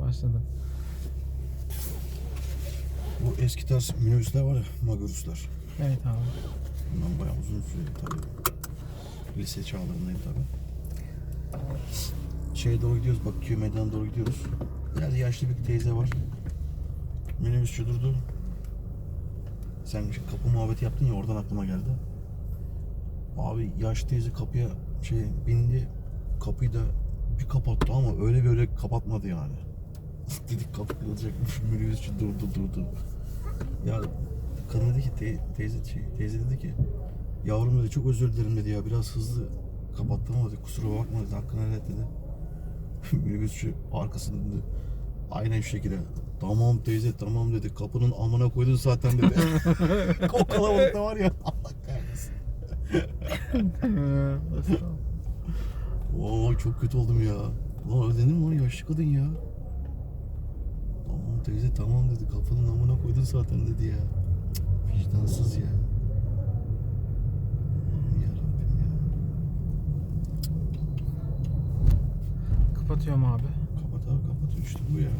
Başladım. Bu eski tarz minibüsler var ya, Maguruslar. Evet abi. Bundan bayağı uzun sürüyor tabii. Lise çağlarındayım tabii. Şeye doğru gidiyoruz, Bakü'ye meydana doğru gidiyoruz. İleride yaşlı bir teyze var. Minibüsçü durdu. Sen şu kapı muhabbeti yaptın ya oradan aklıma geldi. Abi yaşlı teyze kapıya şey bindi. Kapıyı da bir kapattı ama öyle böyle kapatmadı yani. Dedik kapı kırılacakmış. Minibüsçü durdu durdu. Ya kadın dedi ki te- teyze şey, teyze dedi ki yavrum dedi çok özür dilerim dedi ya biraz hızlı kapattım ama dedi kusura bakma dedi hakkını helal et dedi. Minibüsçü arkasında dedi aynen şu şekilde tamam teyze tamam dedi kapının amına koydun zaten dedi. o kalabalıkta var ya Allah kahretsin. Oo çok kötü oldum ya. Lan ödenir mi lan yaşlı kadın ya. Teyze tamam dedi kapının amına koydun zaten dedi ya. Cık, Vicdansız ya. Kapatıyorum abi. Kapat abi kapat işte bu ya.